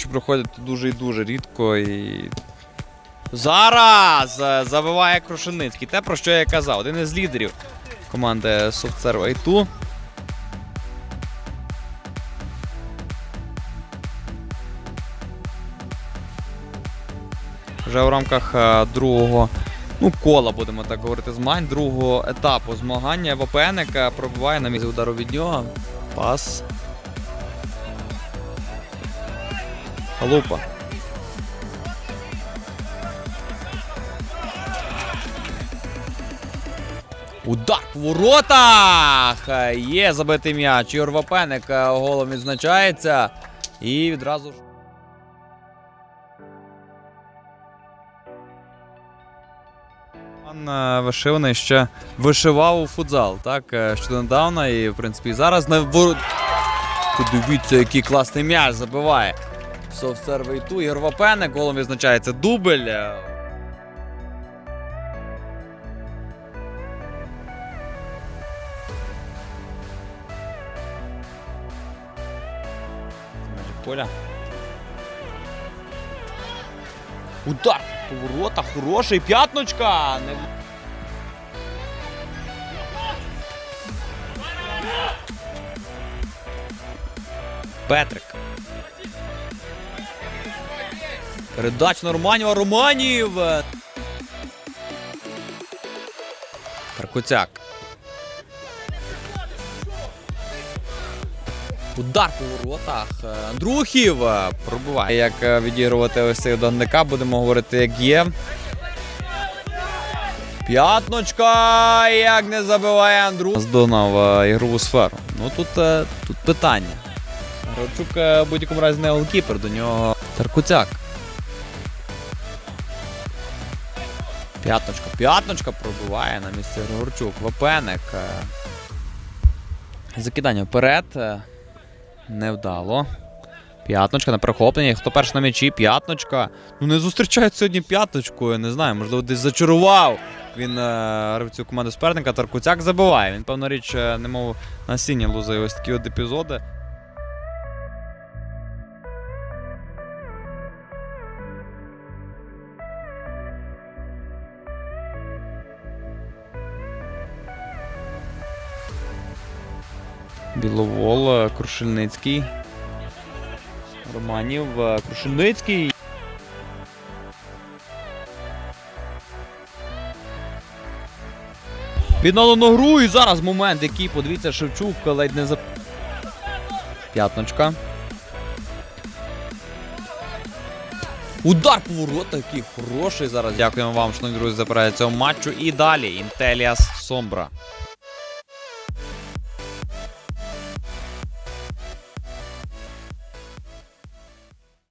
матчі проходять дуже і дуже рідко. І... Зараз е, забиває Крушеницький. Те, про що я казав. Один із лідерів команди SoftServe A2. Вже у рамках е, другого ну, кола, будемо так говорити, змагань, другого етапу змагання ВПНик е, пробиває на місці удару від нього. Пас. Халупа. Удар по воротах! Є забитий м'яч. Ігор Вапеник е, голом відзначається. І відразу ж. Пан е, вишиваний ще вишивав у футзал, так? е, Ще недавно, і в принципі зараз на вор... Подивіться, який класний м'яч забиває. Софтсерв і ту. Ігор Вапеник, голом відзначається дубль. Поля. Удар! Поворота, хороший, п'ятночка! Не... Петрик. Передач на Романів! Каркуцяк. Удар по воротах. Андрухів е, пробиває. Як е, відігрувати ось цей данника, будемо говорити, як є. П'ятночка! Як не забиває Андру. Здогнав е, ігрову сферу. Ну тут, е, тут питання. Гравчук в будь-якому разі не голкіпер, до нього Таркуцяк. П'ятночка. П'ятночка пробиває на місці Григорчук. Вапеник. е. Закидання вперед. е. Невдало. П'ятночка на перехопленні. Хто перший на м'ячі? П'ятночка. Ну не зустрічають сьогодні п'яточку. Я не знаю, можливо, десь зачарував. Він е, гравцю команди суперника. Таркуцяк забиває. Він, певно річ, немов насіння лузає ось такі от епізоди. Біловол, Крушельницький. Романів, е, Крушельницький. Відновлено гру і зараз момент, який, подивіться, Шевчук ледь не за. П'ятночка. Удар по воротах, який хороший зараз. Дякуємо вам, шановні друзі, за перегляд цього матчу. І далі Інтеліас Сомбра.